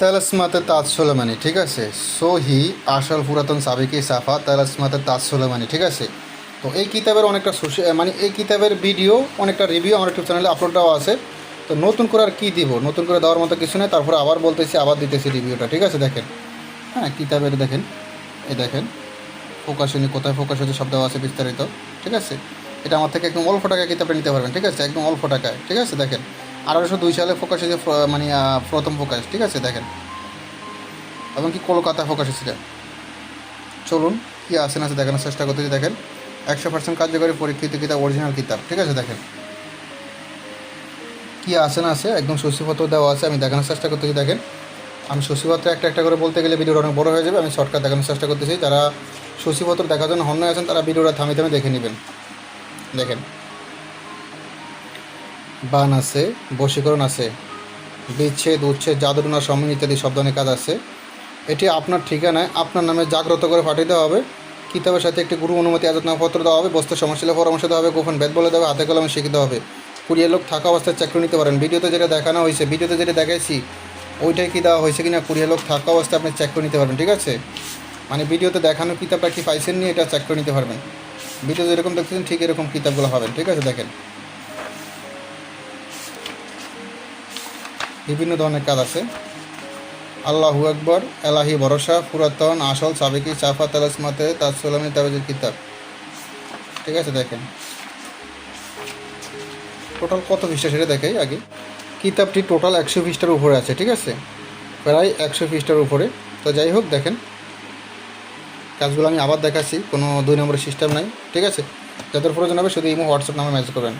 তালাসমাতে তাজ সোলেমানি, ঠিক আছে? সোহি আসল পুরাতন সাবেকি সাফা তালাসমাতে তাজ সোলেমানি, ঠিক আছে? তো এই কিতাবের অনেকটা মানে এই কিতাবের ভিডিও, অনেকটা রিভিউ আমার ইউটিউব চ্যানেলে আপলোড দেওয়া আছে। তো নতুন করে আর কী দিব? নতুন করে দেওয়ার মতো কিছু নেই, তারপরে আবার বলতেছি, আবার দিতেছি রিভিউটা ঠিক আছে? দেখেন। হ্যাঁ কিতাবের দেখেন। এ দেখেন। ফোকাসনি কোথায় ফোকাস হচ্ছে সব দেওয়া আছে বিস্তারিত, ঠিক আছে? এটা আমার থেকে একদম অল্প টাকায় কিতাবটা নিতে পারবেন, ঠিক আছে? একদম অল্প টাকায়, ঠিক আছে? দেখেন। আঠারোশো দুই সালে ফোকাস হয়েছে মানে প্রথম ফোকাস, ঠিক আছে, দেখেন। এবং কি কলকাতা ফোকাস হয়েছিল চলুন, কী আছে আছে দেখানোর চেষ্টা করতেছি, দেখেন। একশো পার্সেন্ট কার্যকরী পরীক্ষিত কিতাব অরিজিনাল কিতাব, ঠিক আছে, দেখেন। কী আছে না আছে একদম সূচিপত্র দেওয়া আছে, আমি দেখানোর চেষ্টা করতেছি, দেখেন। আমি সূচিপত্র একটা একটা করে বলতে গেলে ভিডিওটা অনেক বড় হয়ে যাবে, আমি শর্টকাট দেখানোর চেষ্টা করতেছি। যারা সূচিপত্র দেখার জন্য হন্য আছেন, তারা ভিডিওটা থামি থামে দেখে নেবেন। দেখেন। বান আছে, বশীকরণ আছে, বিচ্ছেদ, উচ্ছেদ জাদুটনা সমন ইত্যাদি সব ধরনের কাজ আছে। এটি আপনার ঠিকানায় আপনার নামে জাগ্রত করে পাঠিয়ে দেওয়া হবে। কিতাবের সাথে একটি গুরু অনুমতি আজাদনামপত্র দেওয়া হবে বস্তু সমস্যা পরামর্শ দেওয়া হবে, গোপন বেদ বলে দেওয়া হাতে কলমে শিখে দেওয়া হবে। কুড়িয়ে লোক থাকা অবস্থায় চাকরি নিতে পারেন। ভিডিওতে যেটা দেখানো হয়েছে, ভিডিওতে যেটা দেখাইছি, ওইটাই কি দেওয়া হয়েছে কিনা কুড়িয়ে লোক থাকা অবস্থায় আপনি চেক করে নিতে পারবেন, ঠিক আছে? মানে ভিডিওতে দেখানো কিতাবটা কি পাইছেন নিয়ে এটা চেক করে নিতে পারবেন। ভিডিও যেরকম দেখতেছেন, ঠিক এরকম কিতাবগুলো হবেন ঠিক আছে, দেখেন। বিভিন্ন ধরনের কাজ আছে। আল্লাহু আকবর, এলাহি ভরসা, পুরাতন, আসল সাবেকি, চাফা তালাসমাতে তাজসলামী তাবেজের কিতাব। ঠিক আছে, দেখেন। টোটাল কত পৃষ্ঠা সেটা দেখাই আগে। কিতাবটি টোটাল একশো পৃষ্ঠার উপরে আছে, ঠিক আছে? প্রায় একশো পৃষ্ঠার উপরে। তো যাই হোক, দেখেন। কাজগুলো আমি আবার দেখাচ্ছি, কোনো দুই নম্বরের সিস্টেম নাই, ঠিক আছে? যাদের প্রয়োজন হবে শুধু ইমো, হোয়াটসঅ্যাপ নামে মেসেজ করবেন।